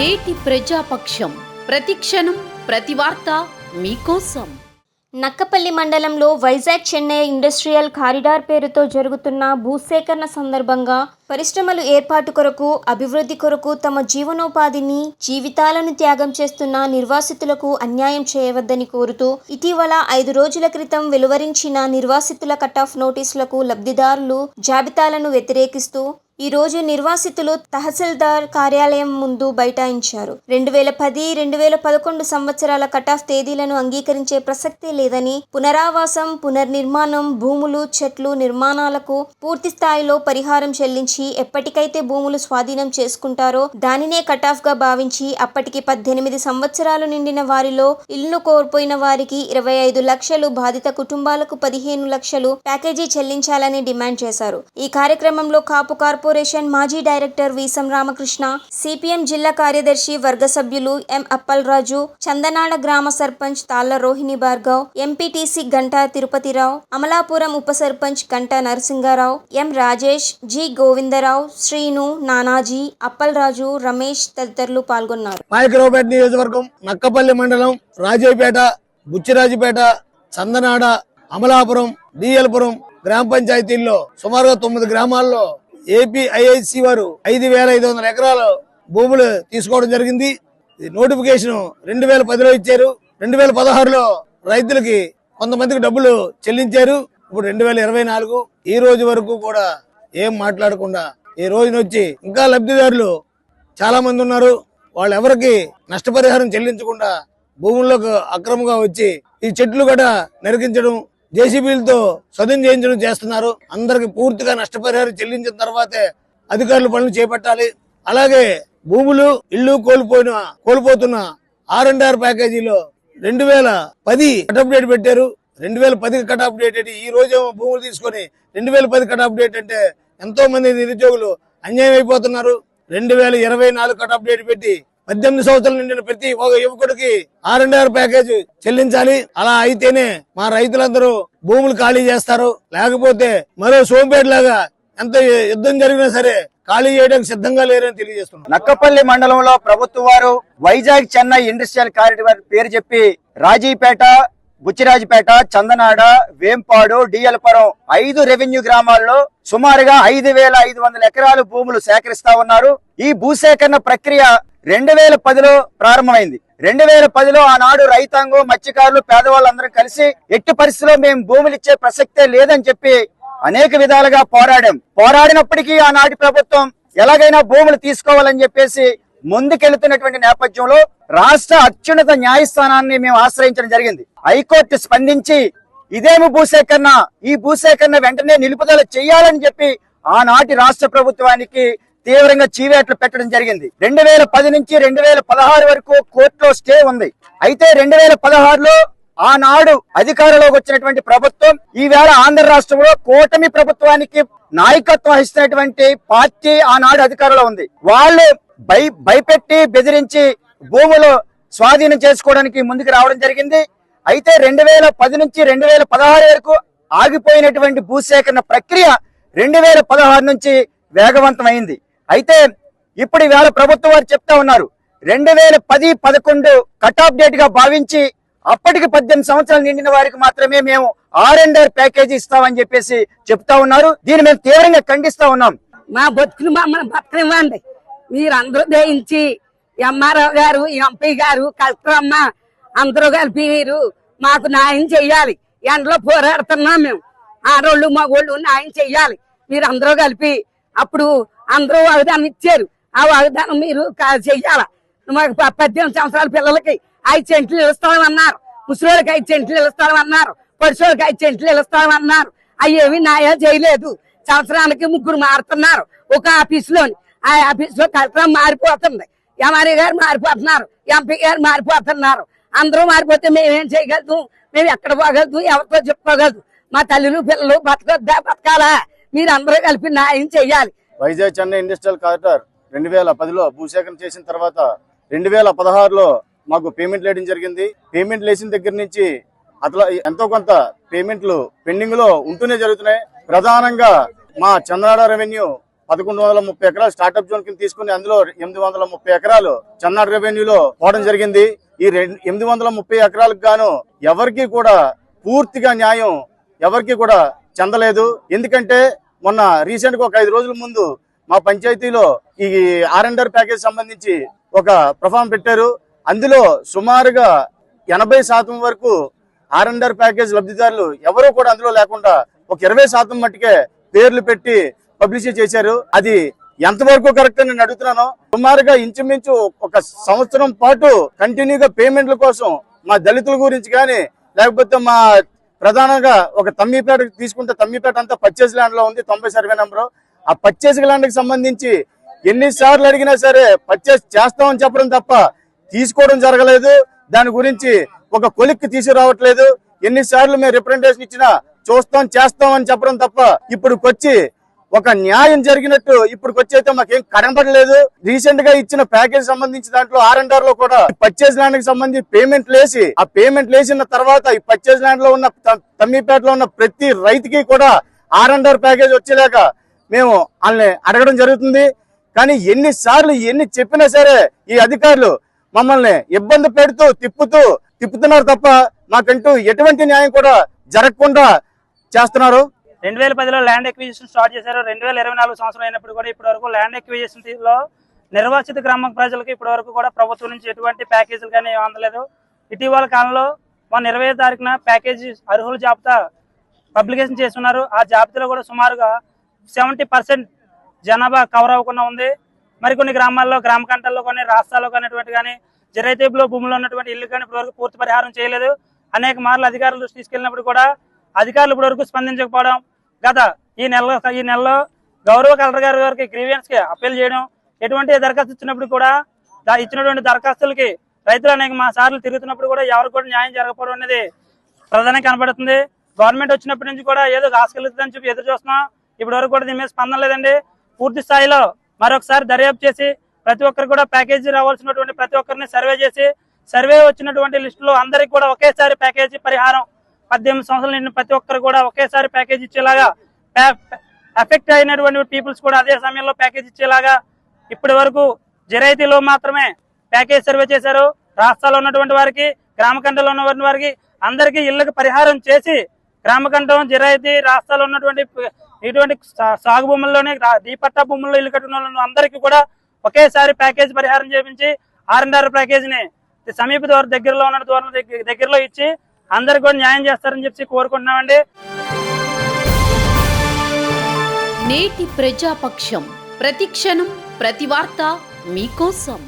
నేటి ప్రజాపక్షం. ప్రతిక్షణం ప్రతి వార్త మీకోసం. నక్కపల్లి మండలంలో వైజాగ్ చెన్నై ఇండస్ట్రియల్ కారిడార్ పేరుతో జరుగుతున్న భూసేకరణ సందర్భంగా పరిశ్రమలు ఏర్పాటు కొరకు అభివృద్ధి కొరకు తమ జీవనోపాధిని జీవితాలను త్యాగం చేస్తున్న నిర్వాసితులకు అన్యాయం చేయవద్దని కోరుతూ ఇటీవల ఐదు రోజుల క్రితం వెలువరించిన నిర్వాసితుల కట్ ఆఫ్ నోటీసులకు లబ్ధిదారులు జాబితాలను వ్యతిరేకిస్తూ ఈ రోజు నిర్వాసితులు తహసీల్దార్ కార్యాలయం ముందు బైఠాయించారు. రెండు వేల పది రెండు వేల పదకొండు సంవత్సరాల కటాఫ్ తేదీలను అంగీకరించే ప్రసక్తే లేదని పునరావాసం పునర్నిర్మాణం భూములు చెట్లు నిర్మాణాలకు పూర్తి స్థాయిలో పరిహారం చెల్లించి ఎప్పటికైతే భూములు స్వాధీనం చేసుకుంటారో దానినే కటాఫ్గా భావించి అప్పటికి పద్దెనిమిది సంవత్సరాలు నిండిన వారిలో ఇల్లు కోల్పోయిన వారికి ఇరవై ఐదు లక్షలు బాధిత కుటుంబాలకు పదిహేను లక్షలు ప్యాకేజీ చెల్లించాలని డిమాండ్ చేశారు. ఈ కార్యక్రమంలో కాపు కార్పొరేషన్ మాజీ డైరెక్టర్ వీసం రామకృష్ణ సిపిఎం జిల్లా కార్యదర్శి వర్గ సభ్యులు ఎం అప్పల్రాజు చందనాడ గ్రామ సర్పంచ్ తాళ్ళ రోహిణి భార్గవ్ ఎంపీటీసీ గంటా తిరుపతిరావు అమలాపురం ఉప సర్పంచ్ గంటా నరసింగారావు ఎం రాజేష్ జి గోవింద్ గోవిందరావు శ్రీను నానాజీ అప్పలరాజు రమేష్ తదితరులు పాల్గొన్నారు. పాయకరావుపేట నియోజకవర్గం నక్కపల్లి మండలం రాజేపేట బుచ్చిరాజుపేట చందనాడ అమలాపురం డిఎల్పురం గ్రామ పంచాయతీల్లో సుమారుగా తొమ్మిది గ్రామాల్లో ఏపీ ఐఐసి వారు ఐదు వేల ఐదు వందల ఎకరాల భూములు తీసుకోవడం జరిగింది. నోటిఫికేషన్ రెండు వేల పదిలో ఇచ్చారు. రెండు వేల పదహారులో రైతులకి కొంతమందికి డబ్బులు చెల్లించారు. ఇప్పుడు రెండు వేల ఇరవై నాలుగు ఈ రోజు వరకు కూడా ఏం మాట్లాడకుండా ఈ రోజున వచ్చి ఇంకా లబ్ధిదారులు చాలా మంది ఉన్నారు. వాళ్ళు ఎవరికి నష్టపరిహారం చెల్లించకుండా భూముల్లోకి అక్రమంగా వచ్చి ఈ చెట్లు కూడా నరికించడం జేసీబీలతో సదును చేయించడం చేస్తున్నారు. అందరికి పూర్తిగా నష్టపరిహారం చెల్లించిన తర్వాతే అధికారులు పనులు చేపట్టాలి. అలాగే భూములు ఇల్లు కోల్పోయిన కోల్పోతున్న ఆర్ అండ్ ఆర్ ప్యాకేజీలో రెండు వేల పది కటప్ డేట్ పెట్టారు. రెండు వేల పది కటాప్ డేట్ ఏంటి ఈ రోజు భూములు తీసుకొని రెండు వేల పది కటాప్ డేట్ అంటే ఎంతో మంది నిరుద్యోగులు అన్యాయం అయిపోతున్నారు. రెండు వేల ఇరవై నాలుగు కటాప్ డేట్ పెట్టి పద్దెనిమిది సంవత్సరాలు నిండిన ప్రతి ఒక యువకుడికి ఆర్ అండ్ ఆర్ ప్యాకేజ్ చెల్లించాలి. అలా అయితేనే మా రైతులందరూ భూములు ఖాళీ చేస్తారు. లేకపోతే మరో సోంపేట లాగా ఎంత యుద్ధం జరిగినా సరే ఖాళీ చేయడానికి సిద్ధంగా లేరని తెలియజేస్తున్నారు నక్కపల్లి మండలంలో ప్రభుత్వ వారు వైజాగ్ చెన్నై ఇండస్ట్రియల్ కారిడార్ పేరు చెప్పి రాజీపేట బుచ్చిరాజుపేట చందనాడ వేంపాడు డిఎల్పురం ఐదు రెవెన్యూ గ్రామాల్లో సుమారుగా ఐదు వేల ఐదు వందల ఎకరాలు భూములు సేకరిస్తా ఉన్నారు. ఈ భూసేకరణ ప్రక్రియ రెండు వేల పదిలో ప్రారంభమైంది. రెండు వేల పదిలో ఆనాడు రైతాంగం మత్స్యకారులు పేదవాళ్ళందరూ కలిసి ఎట్టి పరిస్థితిలో మేము భూములు ఇచ్చే ప్రసక్తే లేదని చెప్పి అనేక విధాలుగా పోరాడాం. పోరాడినప్పటికీ ఆనాటి ప్రభుత్వం ఎలాగైనా భూములు తీసుకోవాలని చెప్పేసి ముందుకెళ్తున్నటువంటి నేపథ్యంలో రాష్ట్ర అత్యున్నత న్యాయస్థానాన్ని మేము ఆశ్రయించడం జరిగింది. హైకోర్టు స్పందించి ఇదేమి భూసేకరణ ఈ భూసేకరణ వెంటనే నిలుపుదల చేయాలని చెప్పి ఆనాటి రాష్ట్ర ప్రభుత్వానికి తీవ్రంగా చీవేట్లు పెట్టడం జరిగింది. రెండు వేల పది నుంచి రెండు వేల పదహారు వరకు కోర్టులో స్టే ఉంది. అయితే రెండు వేల పదహారులో ఆనాడు అధికారంలోకి వచ్చినటువంటి ప్రభుత్వం ఈవేళ ఆంధ్ర రాష్ట్రంలో కూటమి ప్రభుత్వానికి నాయకత్వం వహిస్తున్నటువంటి పార్టీ ఆనాడు అధికారంలో ఉంది. వాళ్ళు భయ భయపెట్టి బెదిరించి భూములు స్వాధీనం చేసుకోవడానికి ముందుకు రావడం జరిగింది. అయితే రెండు వేల పది నుంచి రెండు వేల పదహారు వరకు ఆగిపోయినటువంటి భూసేకరణ ప్రక్రియ రెండు వేల పదహారు నుంచి వేగవంతమైంది. అయితే ఇప్పుడు ఇవాళ ప్రభుత్వం వారు చెప్తా ఉన్నారు రెండు వేల పది పదకొండు కట్ ఆఫ్ డేట్గా భావించి అప్పటికి పద్దెనిమిది సంవత్సరాలు నిండిన వారికి మాత్రమే మేము ఆర్ అండ్ ఆర్ ప్యాకేజీ ఇస్తామని చెప్పేసి చెప్తా ఉన్నారు. దీన్ని మేము తీవ్రంగా ఖండిస్తా ఉన్నాం. మా బతుకులు మమ్మల్ని బతకనివ్వండి. మీరందరూ దయించి ఎంఆర్ఓ గారు ఎంపీ గారు కలెక్టర్ అమ్మ అందరూ కలిపి మీరు మాకు న్యాయం చెయ్యాలి. ఎండలో పోరాడుతున్నాం మేము. ఆడోళ్ళు మగోళ్ళు న్యాయం చెయ్యాలి. మీరు అందరూ కలిపి అప్పుడు అందరూ వాగ్దానం ఇచ్చారు. ఆ వాగ్దానం మీరు కా- చెయ్యాల? మాకు పద్దెనిమిది సంవత్సరాల పిల్లలకి ఐదు సెంట్లు ఇస్తామన్నారు ముసలికి ఐదు సెంట్లు ఇస్తామన్నారు పడుసోళ్ళకి ఐదు సెంట్లు ఇస్తామన్నారు అవి ఏమి న్యాయం చేయలేదు. సంవత్సరానికి ముగ్గురు మారుతున్నారు. ఒక ఆఫీస్లోని ఆ ఆఫీస్లో కలెక్టర్ మారిపోతుంది. ఎంఆర్ఏ గారు మారిపోతున్నారు. ఎంపీ గారు మారిపోతున్నారు. అందరూ మారిపోతే మేమేం చేయగలుగుతాం? మేము ఎక్కడ పోగలుగుతాం? ఎవరితో చెప్పుకోగలదు మా తల్లులు పిల్లలు బతకొద్దా? బతకాలా? మీరు అందరూ కలిపి న్యాయం చేయాలి వైజాగ్ చెన్నై ఇండస్ట్రియల్ కారిడార్ రెండు వేల పదిలో భూసేకరణ చేసిన తర్వాత రెండు వేల పదహారులో మాకు పేమెంట్ వేయడం జరిగింది. పేమెంట్ వేసిన దగ్గర నుంచి అట్లా ఎంతో కొంత పేమెంట్లు పెండింగ్లో ఉంటూనే జరుగుతున్నాయి. ప్రధానంగా మా చంద్రాడ రెవెన్యూ పదకొండు వందల ముప్పై ఎకరాలు స్టార్టప్ జోన్ కింద తీసుకుని అందులో ఎనిమిది వందల ముప్పై ఎకరాలు చన్నాడు రెవెన్యూలో పోవడం జరిగింది. ఈ రెండు ఎనిమిది వందల ముప్పై ఎకరాలకు గాను ఎవరికి కూడా పూర్తిగా న్యాయం ఎవరికి కూడా చెందలేదు. ఎందుకంటే మొన్న రీసెంట్గా ఒక ఐదు రోజుల ముందు మా పంచాయతీలో ఈ ఆర్ ప్యాకేజ్ సంబంధించి ఒక ప్రఫామ్ పెట్టారు. అందులో సుమారుగా ఎనభై శాతం వరకు ఆర్ ప్యాకేజ్ లబ్ధిదారులు ఎవరూ కూడా అందులో లేకుండా ఒక ఇరవై శాతం మట్టుకే పేర్లు పెట్టి పబ్లిసిటీ చేశారు. అది ఎంతవరకు కరెక్ట్ అని నేను అడుగుతున్నాను. సుమారుగా ఇంచుమించు ఒక సంవత్సరం పాటు కంటిన్యూగా పేమెంట్ల కోసం మా దళితుల గురించి కానీ లేకపోతే మా ప్రధానంగా ఒక తమ్మిపేట తీసుకుంటే తమ్మిపేట అంతా పర్చేజ్ ల్యాండ్లో ఉంది తొంభై సర్వే నెంబర్ ఆ పర్చేజ్ ల్యాండ్కి సంబంధించి ఎన్నిసార్లు అడిగినా సరే పర్చేజ్ చేస్తామని చెప్పడం తప్ప తీసుకోవడం జరగలేదు. దాని గురించి ఒక కొలిక్కి తీసుకురావట్లేదు. ఎన్నిసార్లు మేము రిప్రజెంటేషన్ ఇచ్చినా చూస్తాం చేస్తాం అని చెప్పడం తప్ప ఇప్పుడుకొచ్చి ఒక న్యాయం జరిగినట్టు ఇప్పుడు అయితే మాకేం కనబడలేదు. రీసెంట్గా ఇచ్చిన ప్యాకేజ్ సంబంధించి దాంట్లో ఆర్ అండ్ ఆర్లో కూడా పర్చేజ్ ల్యాండ్కి సంబంధించి పేమెంట్ లేసి ఆ పేమెంట్ లేసిన తర్వాత ఈ పర్చేజ్ ల్యాండ్లో ఉన్న త- తమ్మిపేటలో ఉన్న ప్రతి రైతుకి కూడా ఆర్ అండ్ ఆర్ ప్యాకేజ్ వచ్చేలాక మేము వాళ్ళని అడగడం జరుగుతుంది. కానీ ఎన్నిసార్లు ఎన్ని చెప్పినా సరే ఈ అధికారులు మమ్మల్ని ఇబ్బంది పెడుతూ తిప్పుతూ తిప్పుతున్నారు తప్ప మాకంటూ ఎటువంటి న్యాయం కూడా జరగకుండా చేస్తున్నారు. రెండు వేల పదిలో ల్యాండ్ ఎక్విజిషన్ స్టార్ట్ చేశారు. రెండు వేల ఇరవై నాలుగు సంవత్సరం అయినప్పుడు కూడా ఇప్పటి వరకు ల్యాండ్ ఎక్విజిషన్లో నిర్వాసిత గ్రామ ప్రజలకు ఇప్పటి వరకు కూడా ప్రభుత్వం నుంచి ఎటువంటి ప్యాకేజీలు కానీ అందలేదు. ఇటీవల కాలంలో మొన్న ఇరవై తారీఖున ప్యాకేజీ అర్హుల జాబితా పబ్లికేషన్ చేస్తున్నారు. ఆ జాబితాలో కూడా సుమారుగా సెవెంటీ పర్సెంట్ జనాభా కవర్ అవ్వకుండా ఉంది. మరికొన్ని గ్రామాల్లో గ్రామ కంటల్లో కానీ రాష్ట్రాల్లో కానిటువంటి కానీ జరైతీపులో భూములు ఉన్నటువంటి ఇల్లు కానీ ఇప్పటివరకు పూర్తి పరిహారం చేయలేదు. అనేక మార్లు అధికారులు దృష్టి తీసుకెళ్ళినప్పుడు కూడా అధికారులు ఇప్పటివరకు స్పందించకపోవడం గత ఈ నెలలో ఈ నెలలో గౌరవ కలెక్టర్ గారి గారికి గ్రీవియన్స్కి అప్పీల్ చేయడం ఎటువంటి దరఖాస్తు ఇచ్చినప్పుడు కూడా ఇచ్చినటువంటి దరఖాస్తులకి రైతులు అనేక మా సార్లు తిరుగుతున్నప్పుడు కూడా ఎవరు కూడా న్యాయం జరగకపోవడం అనేది ప్రధానంగా కనబడుతుంది. గవర్నమెంట్ వచ్చినప్పటి నుంచి కూడా ఏదో ఆశకెళ్తుందని చెప్పి ఎదురు చూస్తున్నాం. ఇప్పటి వరకు కూడా దీని మీద స్పందన లేదండి. పూర్తి స్థాయిలో మరొకసారి దర్యాప్తు చేసి ప్రతి ఒక్కరు కూడా ప్యాకేజీ రావాల్సినటువంటి ప్రతి ఒక్కరిని సర్వే చేసి సర్వే వచ్చినటువంటి లిస్టులో అందరికి కూడా ఒకేసారి ప్యాకేజీ పరిహారం పద్దెనిమిది సంవత్సరాలు నిండిన ప్రతి ఒక్కరు కూడా ఒకేసారి ప్యాకేజ్ ఇచ్చేలాగా ఎఫెక్ట్ అయినటువంటి పీపుల్స్ కూడా అదే సమయంలో ప్యాకేజ్ ఇచ్చేలాగా ఇప్పటి వరకు జరైతీలో మాత్రమే ప్యాకేజ్ సర్వే చేశారు. రాష్ట్రాల్లో ఉన్నటువంటి వారికి గ్రామకంఠంలో ఉన్నటువంటి వారికి అందరికీ ఇళ్ళకు పరిహారం చేసి గ్రామకంఠం జిరాయితీ రాష్ట్రాల్లో ఉన్నటువంటి ఇటువంటి సాగు భూముల్లోనే దీపట్ట భూముల్లో ఇల్లు కట్టుకున్న అందరికీ కూడా ఒకేసారి ప్యాకేజ్ పరిహారం చేపించి ఆర్ అండ్ ఆర్ ప్యాకేజీని సమీప ద్వారా దగ్గరలో ఉన్న దూరం దగ్గర- దగ్గరలో ఇచ్చి అందరు కూడా న్యాయం చేస్తారని చెప్పి కోరుకుంటున్నామండి. నేటి ప్రజాపక్షం ప్రతిక్షణం ప్రతి వార్త మీకోసం.